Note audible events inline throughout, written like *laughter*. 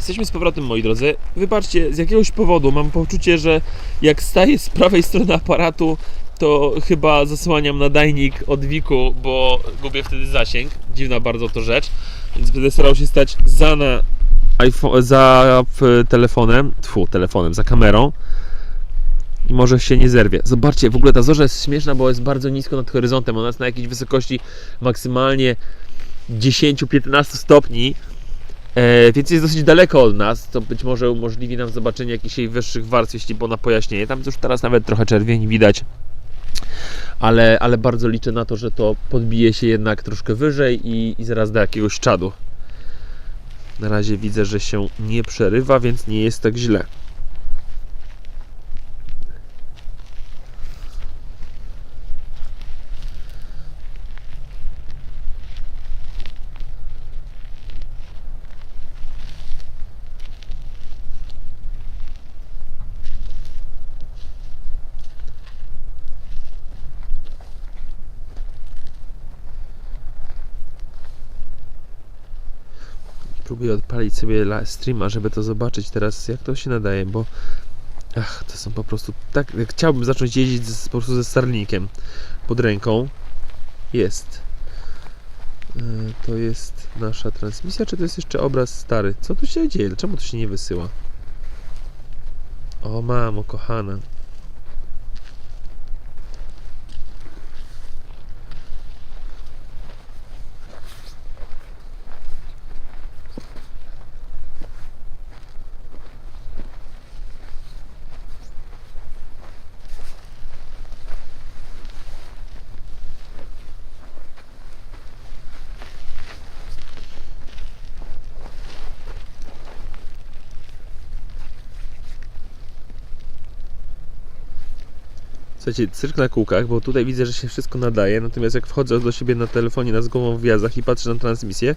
Jesteśmy z powrotem, moi drodzy. Wybaczcie, z jakiegoś powodu mam poczucie, że jak staję z prawej strony aparatu, to chyba zasłaniam nadajnik od wiku, bo gubię wtedy zasięg. Dziwna bardzo to rzecz. Więc będę starał się stać za na iPhone, za telefonem, tfu, telefonem, za kamerą. I może się nie zerwie. Zobaczcie, w ogóle ta zorza jest śmieszna, bo jest bardzo nisko nad horyzontem. Ona jest na jakiejś wysokości maksymalnie 10-15 stopni. E, więc jest dosyć daleko od nas, to być może umożliwi nam zobaczenie jakichś jej wyższych warstw, jeśli ona pojaśnieje. Tam już teraz nawet trochę czerwieni widać, ale, ale bardzo liczę na to, że to podbije się jednak troszkę wyżej i, i zaraz do jakiegoś czadu. Na razie widzę, że się nie przerywa, więc nie jest tak źle. Próbuję odpalić sobie streama, żeby to zobaczyć teraz, jak to się nadaje, bo ach, to są po prostu tak, chciałbym zacząć jeździć z, po prostu ze Starlinkiem pod ręką. Jest. E, To jest nasza transmisja, czy to jest jeszcze obraz stary? Co tu się dzieje? Czemu to się nie wysyła? O mamo, kochana. Słuchajcie, cyrk na kółkach, bo tutaj widzę, że się wszystko nadaje, natomiast jak wchodzę do siebie na telefonie na zgłową w wjazdach i patrzę na transmisję,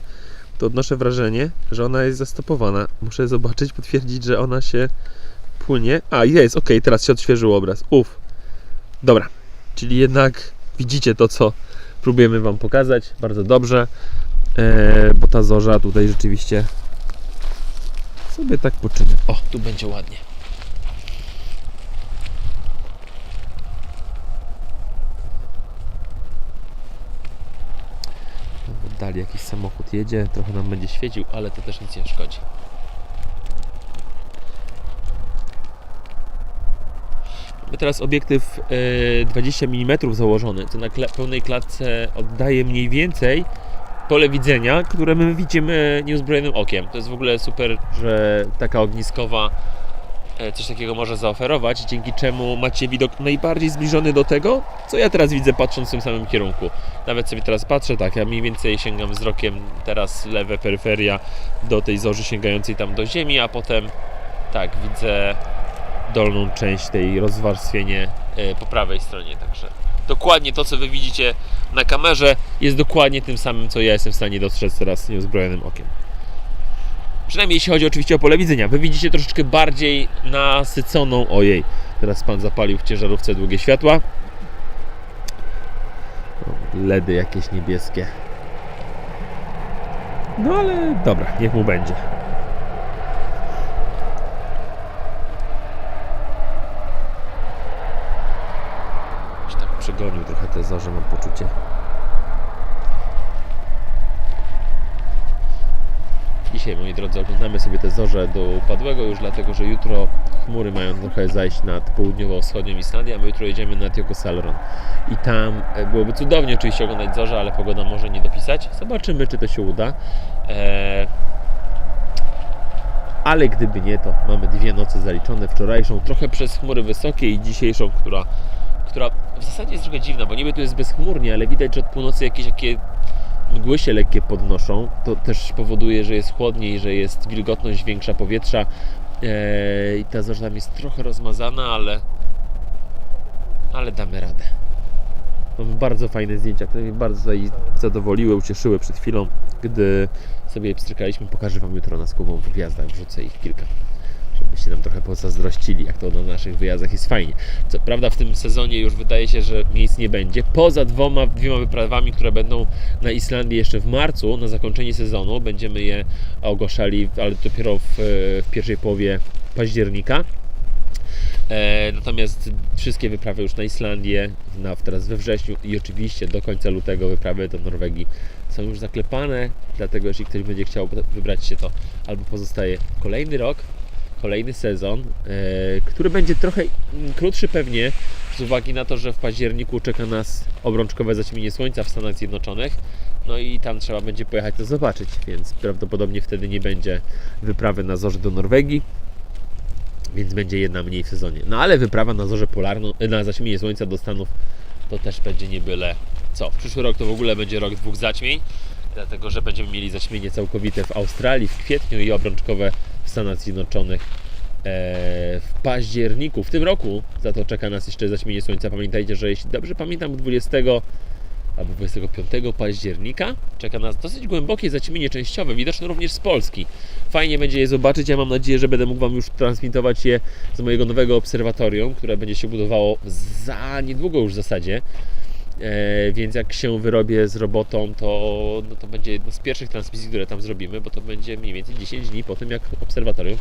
to odnoszę wrażenie, że ona jest zastopowana. Muszę zobaczyć, *laughs* potwierdzić, że ona się płynie. A, jest, ok, teraz się odświeżył obraz. Uff. Dobra, czyli jednak widzicie to, co próbujemy Wam pokazać. Bardzo dobrze, e, bo ta zorza tutaj rzeczywiście sobie tak poczynia. O, tu będzie ładnie. W oddali jakiś samochód jedzie, trochę nam będzie świecił, ale to też nic nie szkodzi. Mamy teraz obiektyw e, 20 mm założony, co na pełnej klatce oddaje mniej więcej pole widzenia, które my widzimy nieuzbrojonym okiem. To jest w ogóle super, że taka ogniskowa e, coś takiego może zaoferować, dzięki czemu macie widok najbardziej zbliżony do tego, co ja teraz widzę patrząc w tym samym kierunku. Nawet sobie teraz patrzę, tak, ja mniej więcej sięgam wzrokiem teraz lewe peryferia do tej zorzy sięgającej tam do ziemi, a potem tak, widzę dolną część tej rozwarstwienie e, po prawej stronie, także dokładnie to, co wy widzicie na kamerze jest dokładnie tym samym, co ja jestem w stanie dostrzec teraz nieuzbrojonym okiem. Przynajmniej jeśli chodzi oczywiście o pole widzenia. Wy widzicie troszeczkę bardziej nasyconą. Ojej, teraz pan zapalił w ciężarówce długie światła. LEDy jakieś niebieskie. No ale dobra, niech mu będzie. Tak przegonił trochę te zorze, mam poczucie. Dzisiaj, moi drodzy, oglądamy sobie te zorze do upadłego już dlatego, że jutro chmury mają trochę zajść nad południowo-wschodnią Islandię, a my jutro jedziemy nad Jokosalron. I tam e, byłoby cudownie oczywiście oglądać zorze, ale pogoda może nie dopisać. Zobaczymy, czy to się uda. Eee, ale gdyby nie, to mamy dwie noce zaliczone. Wczorajszą trochę przez chmury wysokie i dzisiejszą, która, która w zasadzie jest trochę dziwna, bo niby tu jest bezchmurnie, ale widać, że od północy jakieś takie mgły się lekkie podnoszą. To też powoduje, że jest chłodniej, że jest wilgotność większa powietrza eee, i ta zorza jest trochę rozmazana, ale ale damy radę. Mamy bardzo fajne zdjęcia, które mnie bardzo zadowoliły, ucieszyły przed chwilą, gdy sobie je pstrykaliśmy. Pokażę Wam jutro na skłową w gwiazdach, wrzucę ich kilka, byście nam trochę pozazdrościli, jak to na naszych wyjazdach jest fajnie. Co prawda w tym sezonie już wydaje się, że miejsc nie będzie. Poza dwoma, dwiema wyprawami, które będą na Islandii jeszcze w marcu, na zakończenie sezonu, będziemy je ogłaszali, ale dopiero w, w pierwszej połowie października. E, natomiast wszystkie wyprawy już na Islandię, na, teraz we wrześniu i oczywiście do końca lutego wyprawy do Norwegii są już zaklepane, dlatego jeśli ktoś będzie chciał wybrać się, to albo pozostaje kolejny rok, kolejny sezon, e, który będzie trochę krótszy pewnie, z uwagi na to, że w październiku czeka nas obrączkowe zaćmienie słońca w Stanach Zjednoczonych. No i tam trzeba będzie pojechać to zobaczyć, więc prawdopodobnie wtedy nie będzie wyprawy na zorze do Norwegii więc będzie jedna mniej w sezonie. No ale wyprawa na zorze polarną, na zaćmienie słońca do Stanów to też będzie nie byle co. W przyszły rok to w ogóle będzie rok dwóch zaćmień, dlatego że będziemy mieli zaćmienie całkowite w Australii w kwietniu i obrączkowe Stanach Zjednoczonych e, w październiku. W tym roku za to czeka nas jeszcze zaćmienie słońca. Pamiętajcie, że jeśli dobrze pamiętam, 20 albo 25 października czeka nas dosyć głębokie zaćmienie częściowe, widoczne również z Polski. Fajnie będzie je zobaczyć. Ja mam nadzieję, że będę mógł Wam już transmitować je z mojego nowego obserwatorium, które będzie się budowało za niedługo już w zasadzie. E, więc jak się wyrobię z robotą, to, no to będzie jedna z pierwszych transmisji, które tam zrobimy, bo to będzie mniej więcej 10 dni po tym, jak obserwatorium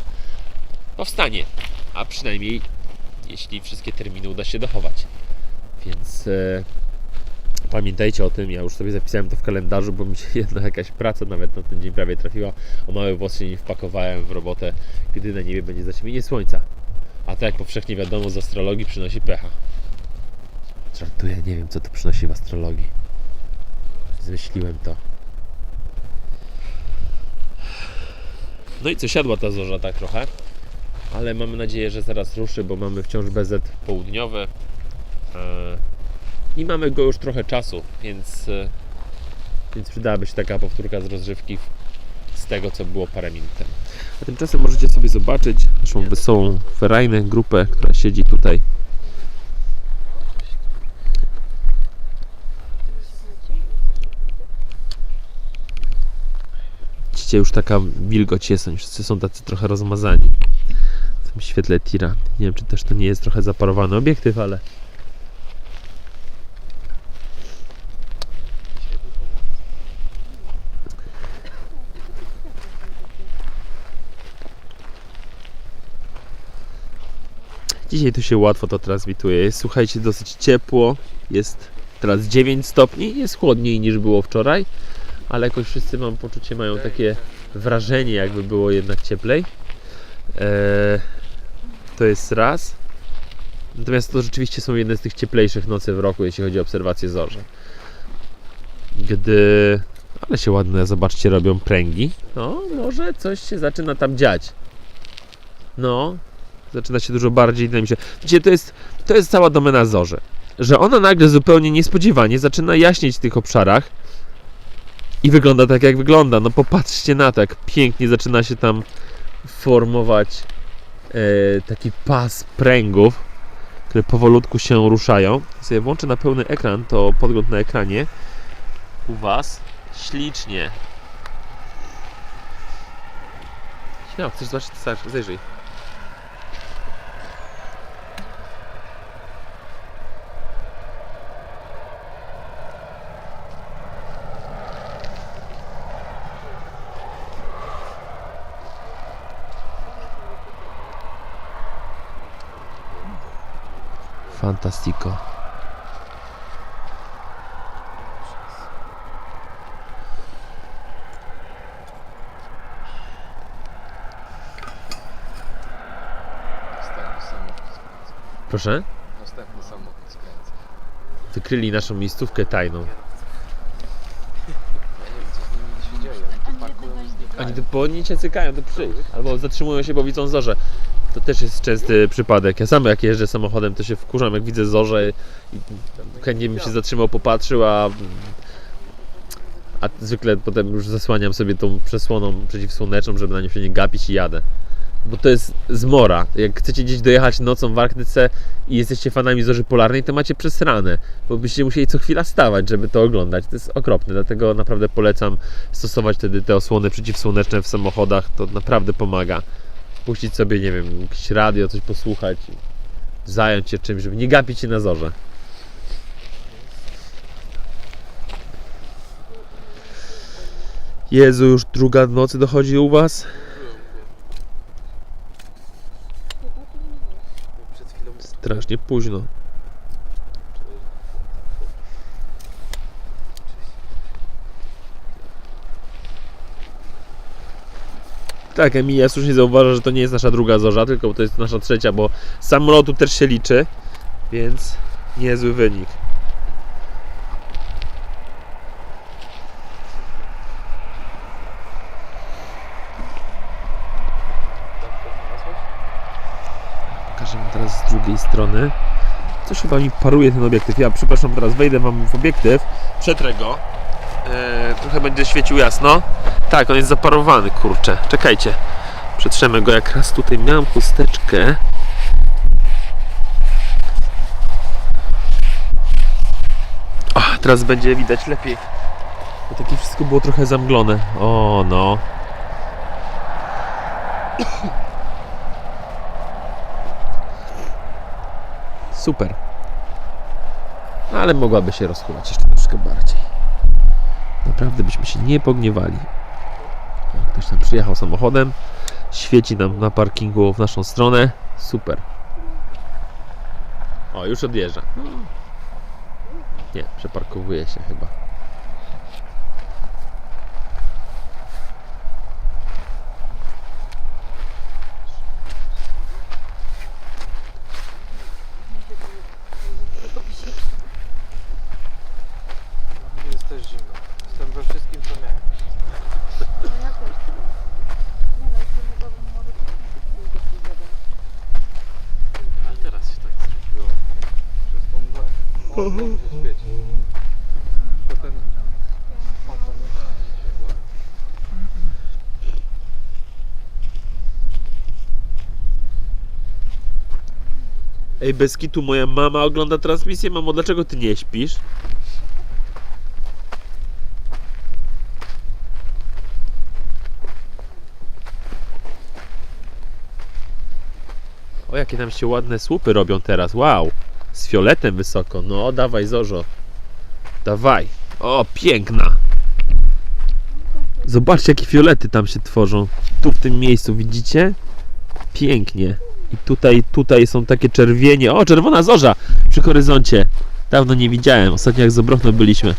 powstanie. A przynajmniej jeśli wszystkie terminy uda się dochować. Więc e, pamiętajcie o tym, ja już sobie zapisałem to w kalendarzu, bo mi się *laughs* jedna jakaś praca nawet na ten dzień prawie trafiła. O mały włos się nie wpakowałem w robotę, gdy na niebie będzie zaćmienie słońca. A tak jak powszechnie wiadomo z astrologii przynosi pecha. Żartuję, nie wiem co to przynosi w astrologii. Zmyśliłem to. No i co, siadła ta zorza tak trochę. Ale mamy nadzieję, że zaraz ruszy, bo mamy wciąż BZ południowy. Eee, i mamy go już trochę czasu, więc, e, więc przydałaby się taka powtórka z rozrywki z tego, co było parę minut temu. A tymczasem możecie sobie zobaczyć naszą wesołą ferajnę, grupę, która siedzi tutaj. Widzicie, już taka wilgoć jest, oni wszyscy są tacy trochę rozmazani w tym świetle tira. Nie wiem, czy też to nie jest trochę zaparowany obiektyw, ale Dzisiaj tu się łatwo to transmituje. Słuchajcie, dosyć ciepło. Jest teraz 9 stopni. Jest chłodniej niż było wczoraj, ale jakoś wszyscy mam poczucie, mają takie wrażenie, jakby było jednak cieplej. Eee, to jest raz. Natomiast to rzeczywiście są jedne z tych cieplejszych nocy w roku, jeśli chodzi o obserwację zorze. Gdy. Ale się ładne, zobaczcie, robią pręgi. No, może coś się zaczyna tam dziać. No, zaczyna się dużo bardziej dynamicznie. Widzicie, to jest, to jest cała domena zorzy. Że ona nagle zupełnie niespodziewanie zaczyna jaśnieć w tych obszarach i wygląda tak, jak wygląda. No popatrzcie na to, jak pięknie zaczyna się tam formować e, taki pas pręgów, które powolutku się ruszają. Sobie włączę na pełny ekran, to podgląd na ekranie u Was ślicznie. Śmiało, chcesz zobaczyć? Zajrzyj. Fantastico. Następny samochód skręca. Proszę? Następny samochód skręca. Wykryli naszą miejscówkę tajną. Ja nie wiem, co z nimi się dzieje. Oni tu tu po oni cię cykają, to przyjdź. Albo zatrzymują się, bo widzą zorze. To też jest częsty przypadek. Ja sam jak jeżdżę samochodem, to się wkurzam, jak widzę zorze i chętnie bym się zatrzymał, popatrzył, a, a zwykle potem już zasłaniam sobie tą przesłoną przeciwsłoneczną, żeby na nią się nie gapić i jadę. Bo to jest zmora. Jak chcecie gdzieś dojechać nocą w Arktyce i jesteście fanami zorzy polarnej, to macie przesrane, bo byście musieli co chwila stawać, żeby to oglądać. To jest okropne, dlatego naprawdę polecam stosować wtedy te osłony przeciwsłoneczne w samochodach. To naprawdę pomaga. Puścić sobie, nie wiem, jakieś radio, coś posłuchać, zająć się czymś, żeby nie gapić się na zorze. Jezu, już druga w nocy dochodzi u Was? Strasznie późno. Tak, Emilia słusznie zauważa, że to nie jest nasza druga zorza, tylko to jest nasza trzecia, bo samolotu też się liczy, więc niezły wynik. Pokażę wam teraz z drugiej strony. Coś chyba mi paruje ten obiektyw. Ja przepraszam, teraz wejdę wam w obiektyw. Przetrę go. Eee, trochę będzie świecił jasno. Tak, on jest zaparowany, kurczę. Czekajcie. Przetrzemy go jak raz tutaj. Miałem chusteczkę. O, teraz będzie widać lepiej. Bo takie wszystko było trochę zamglone. O, no. Super. Ale mogłaby się rozchylać jeszcze troszkę bardziej. Naprawdę byśmy się nie pogniewali. O, Ktoś tam przyjechał samochodem. Świeci nam na parkingu w naszą stronę. Super. O, już odjeżdża. Nie, przeparkowuje się chyba. jest też zimno. We wszystkim co miałem. Ale teraz się tak zrobiło. Przez tą mgłę. O, dobrze świeci. Mgła. Ej, bez kitu, moja mama ogląda transmisję. Mamo, dlaczego ty nie śpisz? Jakie tam się ładne słupy robią teraz. Wow. Z fioletem wysoko. No, dawaj, Zorzo. Dawaj. O, piękna. Zobaczcie, jakie fiolety tam się tworzą. Tu w tym miejscu, widzicie? Pięknie. I tutaj, tutaj są takie czerwienie. O, czerwona zorza przy horyzoncie. Dawno nie widziałem. Ostatnio jak z byliśmy.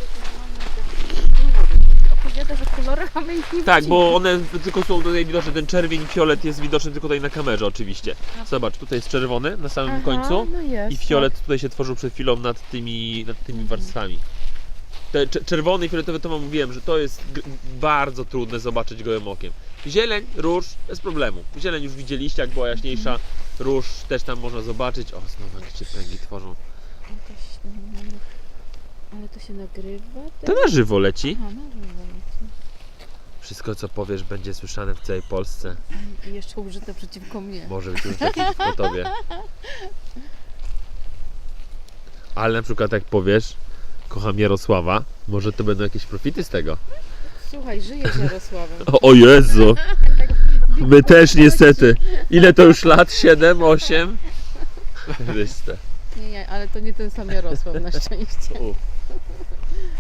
Ich Tak, bo one tylko są tutaj widoczne. Ten czerwień fiolet jest widoczny tylko tutaj na kamerze oczywiście. Zobacz, tutaj jest czerwony na samym Aha, końcu. no jest, I fiolet tutaj się tworzył przed chwilą nad tymi, nad tymi warstwami. Te cze- czerwony i fioletowy to wam mówiłem, że to jest g- bardzo trudne zobaczyć gołym okiem. Zieleń, róż, bez problemu. Zieleń już widzieliście, jak była jaśniejsza. Róż też tam można zobaczyć. O, znowu jakieś się pręgi tworzą. Jakaś, mm, Ale to się nagrywa? To tak? na żywo leci. Aha, no dobra. Wszystko, co powiesz, będzie słyszane w całej Polsce. I jeszcze użyte przeciwko mnie. Może być już po tobie. Ale na przykład jak powiesz, kocham Jarosława, może to będą jakieś profity z tego. Słuchaj, żyję z Jarosławem. O, *laughs* o Jezu! My też niestety. Ile to już lat? 7, 8? Chryste. Nie, nie, ale to nie ten sam Jarosław na szczęście.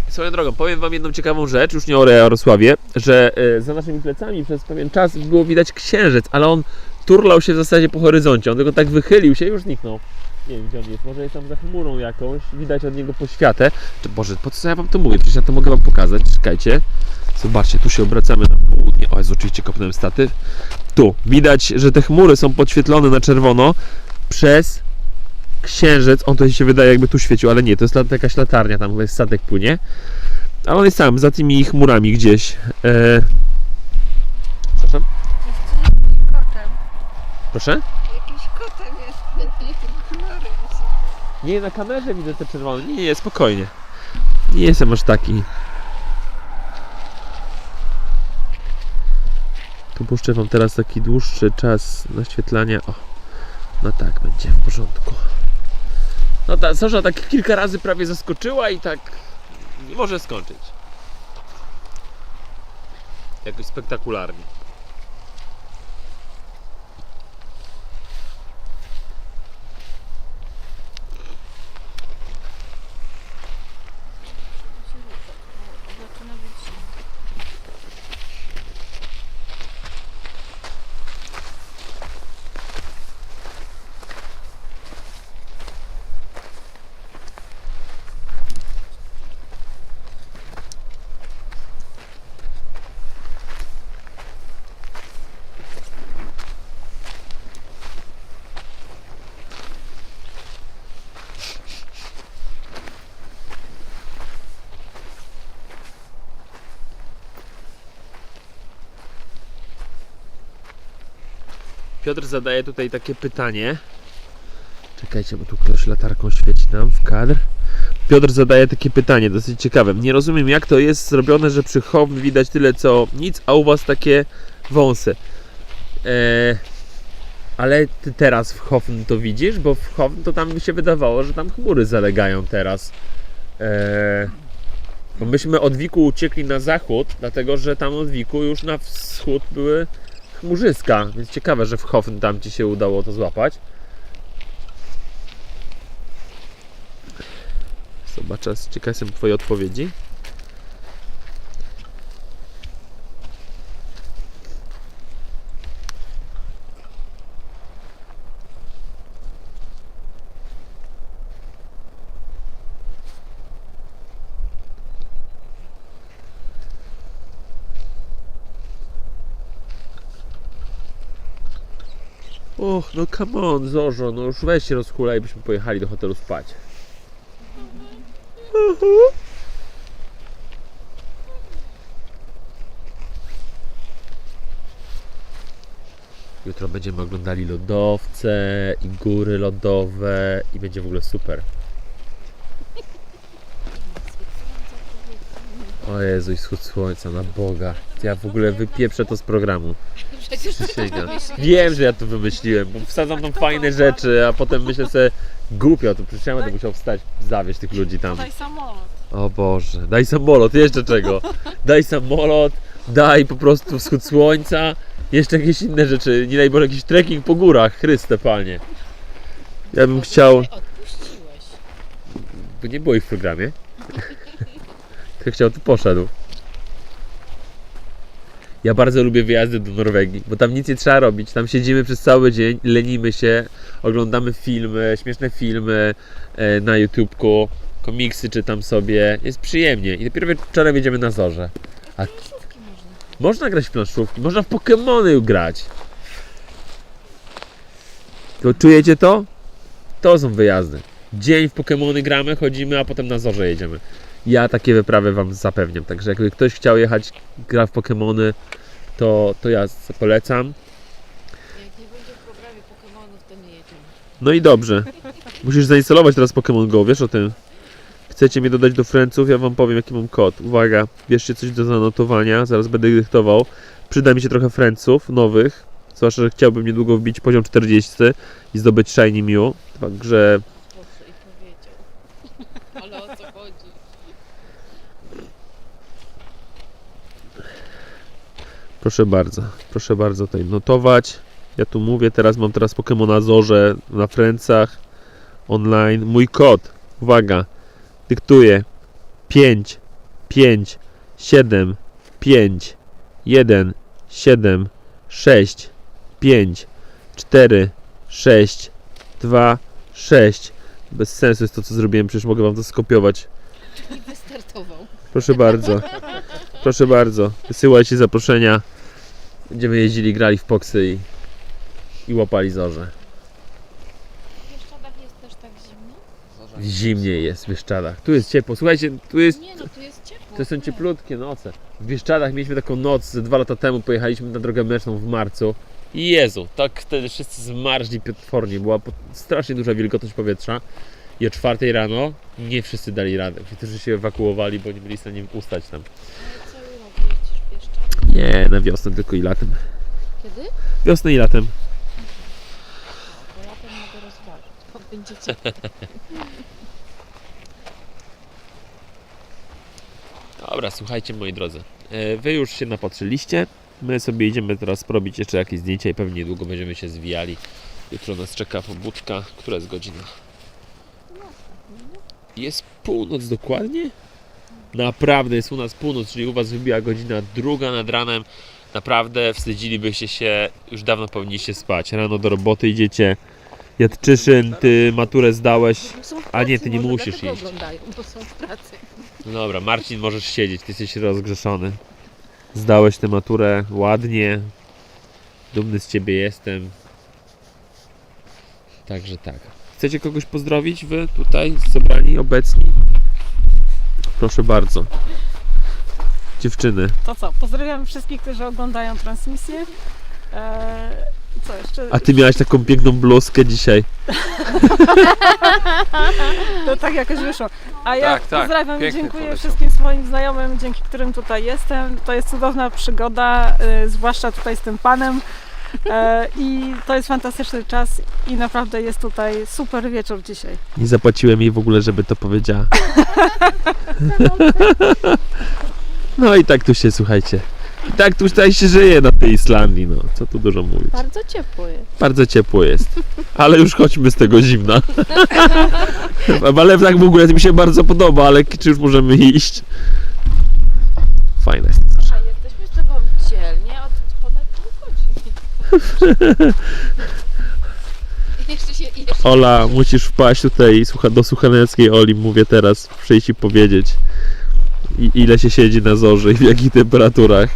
Swoją drogą, powiem Wam jedną ciekawą rzecz, już nie o Jarosławie, że e, za naszymi plecami przez pewien czas było widać księżyc, ale on turlał się w zasadzie po horyzoncie, on tylko tak wychylił się i już zniknął. Nie wiem gdzie on jest, może jest tam za chmurą jakąś, widać od niego poświatę. Czy, Boże, po co ja Wam to mówię? Przecież ja to mogę Wam pokazać, czekajcie. Zobaczcie, tu się obracamy na południe. O, jest oczywiście kopnąłem statyw. Tu, widać, że te chmury są podświetlone na czerwono przez księżyc, on to się wydaje jakby tu świecił, ale nie, to jest jakaś latarnia, tam jest statek płynie. Ale on jest sam, za tymi chmurami gdzieś. E... Przepraszam? Kotem. Proszę? Jakiś kotem jest. *laughs* Kolory Nie, na kamerze widzę te czerwone. Nie, nie, spokojnie. Nie jestem aż taki. Tu puszczę Wam teraz taki dłuższy czas naświetlania. O, no tak, będzie w porządku. No ta Sasza tak kilka razy prawie zaskoczyła i tak nie może skończyć. Jakoś spektakularnie. Piotr zadaje tutaj takie pytanie. Czekajcie, bo tu ktoś latarką świeci nam w kadr. Piotr zadaje takie pytanie, dosyć ciekawe. Nie rozumiem, jak to jest zrobione, że przy Hofn widać tyle co nic, a u Was takie wąsy. Eee, ale Ty teraz w Hofn to widzisz? Bo w Hofn to tam mi się wydawało, że tam chmury zalegają teraz. Eee, bo myśmy od Wiku uciekli na zachód, dlatego że tam od Wiku już na wschód były chmurzyska, więc ciekawe, że w Hofn tam Ci się udało to złapać. Zobaczę, ciekaw jestem Twojej odpowiedzi. No come on, Zorzo, no już weź się rozhulaj, byśmy pojechali do hotelu spać. Jutro będziemy oglądali lodowce i góry lodowe i będzie w ogóle super. O Jezu, i wschód słońca, na Boga. Ja w ogóle wypieprzę to z programu. Przecież Przysięgam. Wiem, że ja to wymyśliłem, bo wsadzam tam fajne rzeczy, a potem myślę sobie, głupio, to przecież ja będę musiał wstać, zawieźć tych ludzi tam. Daj samolot. O Boże, daj samolot, jeszcze czego? Daj samolot, daj po prostu wschód słońca, jeszcze jakieś inne rzeczy, nie daj Boże, jakiś trekking po górach, Chryste Panie. Ja bym chciał, Ty odpuściłeś. bo nie było ich w programie. Kto chciał, to poszedł. Ja bardzo lubię wyjazdy do Norwegii, bo tam nic nie trzeba robić. Tam siedzimy przez cały dzień, lenimy się, oglądamy filmy, śmieszne filmy e, na YouTubeku, komiksy czytam sobie. Jest przyjemnie. I dopiero wieczorem jedziemy na zorze. A można. grać w planszówki, można w Pokemony grać. To czujecie to? To są wyjazdy. Dzień w Pokemony gramy, chodzimy, a potem na zorze jedziemy. Ja takie wyprawy Wam zapewniam. Także jakby ktoś chciał jechać, gra w Pokemony, to, to ja polecam. Jak nie będzie w programie Pokemonów, to nie jedziemy. No i dobrze. Musisz zainstalować teraz Pokémon Go, wiesz o tym? Chcecie mnie dodać do Friendsów? Ja wam powiem jaki mam kod. Uwaga, bierzcie coś do zanotowania, zaraz będę dyktował. Przyda mi się trochę Friendsów nowych. Zwłaszcza, że chciałbym niedługo wbić poziom 40 i zdobyć Shiny Mew. Także Boże, i powiedział. Ale o co chodzi? Proszę bardzo, proszę bardzo tutaj notować. Ja tu mówię, teraz mam teraz Pokémona Zorze na Friendsach online. Mój kod, uwaga, dyktuję 5, 5, 7, 5, 1, 7, 6, 5, 4, 6, 2, 6. Bez sensu jest to, co zrobiłem, przecież mogę wam to skopiować. I wystartował. Proszę bardzo, *laughs* proszę bardzo, wysyłajcie zaproszenia. Będziemy jeździli, grali w poksy i, i łapali zorze. W Bieszczadach jest też tak zimno? Zimnie jest w Bieszczadach. Tu jest ciepło. Słuchajcie, tu jest. Nie no, tu jest ciepło. To są nie. cieplutkie noce. W Bieszczadach mieliśmy taką noc ze dwa lata temu. Pojechaliśmy na drogę mleczną w marcu. I Jezu, tak wtedy wszyscy zmarzli potwornie. Była po- strasznie duża wilgotność powietrza. I o czwartej rano nie wszyscy dali radę. Niektórzy się ewakuowali, bo nie byli w stanie ustać tam. Ale cały rok jeździsz w Bieszczady? Nie, na wiosnę tylko i latem. Kiedy? Wiosnę i latem. Bo latem mogę rozważyć. Bo będzie ciepło. Dobra, słuchajcie moi drodzy. E, Wy już się napatrzyliście. My sobie idziemy teraz robić jeszcze jakieś zdjęcia i pewnie niedługo będziemy się zwijali. Jutro nas czeka pobudka. Która jest godzina? Jest północ dokładnie? Naprawdę jest u nas północ, czyli u Was wybiła godzina druga nad ranem. Naprawdę wstydzilibyście się, już dawno powinniście spać. Rano do roboty idziecie. Jadczyszyn, ty maturę zdałeś. W A nie, ty nie musisz iść. oglądają, bo są w pracy. No dobra, Marcin, możesz siedzieć, ty jesteś rozgrzeszony. Zdałeś tę maturę ładnie. Dumny z ciebie jestem. Także tak. Chcecie kogoś pozdrowić wy tutaj zebrani, obecni? Proszę bardzo. Dziewczyny. To co, pozdrawiam wszystkich, którzy oglądają transmisję. E, Co jeszcze? A ty miałaś taką piękną bluzkę dzisiaj. *laughs* To tak jakoś wyszło. A ja Tak, tak. pozdrawiam i Piękny dziękuję poleciał. wszystkim swoim znajomym, dzięki którym tutaj jestem. To jest cudowna przygoda, y, zwłaszcza tutaj z tym panem. E, I to jest fantastyczny czas i naprawdę jest tutaj super wieczór dzisiaj. Nie zapłaciłem jej w ogóle, żeby to powiedziała. *laughs* No i tak tu się, słuchajcie. I tak tu tutaj się żyje na tej Islandii, no. Co tu dużo mówić. Bardzo ciepło jest. Bardzo ciepło jest. Ale już chodźmy z tego zimna. *laughs* *laughs* ale tak w ogóle mi się bardzo podoba, ale czy już możemy iść? Fajne jest. Słuchaj, jesteśmy z tobą dzielnie od ponad pół godziny. Się, Ola, musisz wpaść tutaj do Słuchaneckiej Oli, mówię teraz, przyjść i powiedzieć ile się siedzi na zorze i w jakich temperaturach.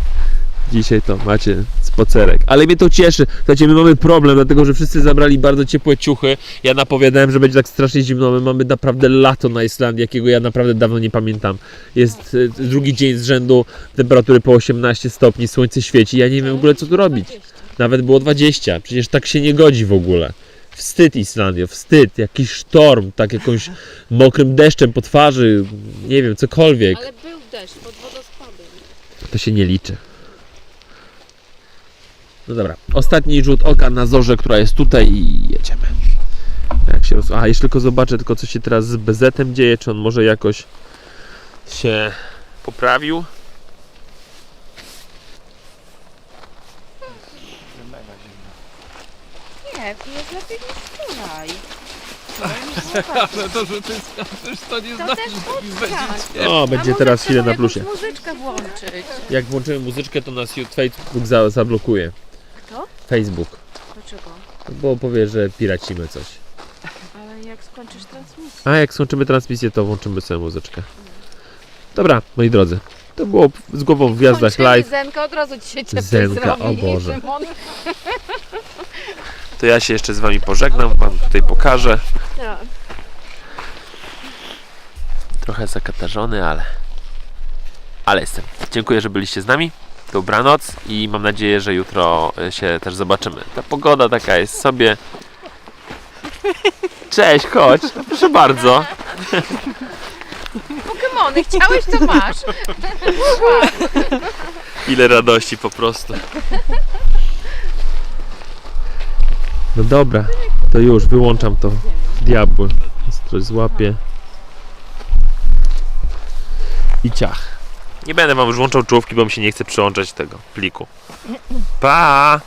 Dzisiaj to macie spacerek. Ale mnie to cieszy. Słuchajcie, my mamy problem, dlatego że wszyscy zabrali bardzo ciepłe ciuchy. Ja napowiadałem, że będzie tak strasznie zimno. My mamy naprawdę lato na Islandii, jakiego ja naprawdę dawno nie pamiętam. Jest e, drugi dzień z rzędu, temperatury po 18 stopni, słońce świeci. Ja nie wiem w ogóle co tu robić. Nawet było 20. Przecież tak się nie godzi w ogóle. Wstyd Islandia, wstyd, jakiś sztorm, tak jakąś mokrym deszczem po twarzy, nie wiem, cokolwiek. Ale był deszcz pod wodospadem. To się nie liczy. No dobra, ostatni rzut oka na zorze, która jest tutaj i jedziemy. Jak się roz... A, jeszcze tylko zobaczę tylko co się teraz z bezetem dzieje, czy on może jakoś się poprawił. Nie, jest lepiej niż wczoraj. *laughs* Ale to, że ty skaczesz, to nie To znaczy, też że podcast. O, będzie teraz chwilę na plusie. muzyczkę włączyć. Jak włączymy muzyczkę, to nas Facebook za, zablokuje. Kto? Facebook. Dlaczego? Bo powie, że piracimy coś. Ale jak skończysz transmisję? A jak skończymy transmisję, to włączymy sobie muzyczkę. Dobra, moi drodzy. To było z głową w gwiazdach Kończymy live. Zenka od razu dzisiaj ciepło Zenka, o zrobi. Boże. *laughs* Szymon. To ja się jeszcze z wami pożegnam, wam tutaj pokażę. Tak. Trochę zakatarzony, ale. Ale jestem. Dziękuję, że byliście z nami. Dobranoc i mam nadzieję, że jutro e, się też zobaczymy. Ta pogoda taka jest sobie. Cześć, chodź. Proszę bardzo. Pokemony, chciałeś to masz. *laughs* Ile radości po prostu. No dobra, to już wyłączam to. Diabły. Coś złapie. I ciach. Nie będę wam już włączał czołówki, bo mi się nie chce przełączać tego pliku. Pa!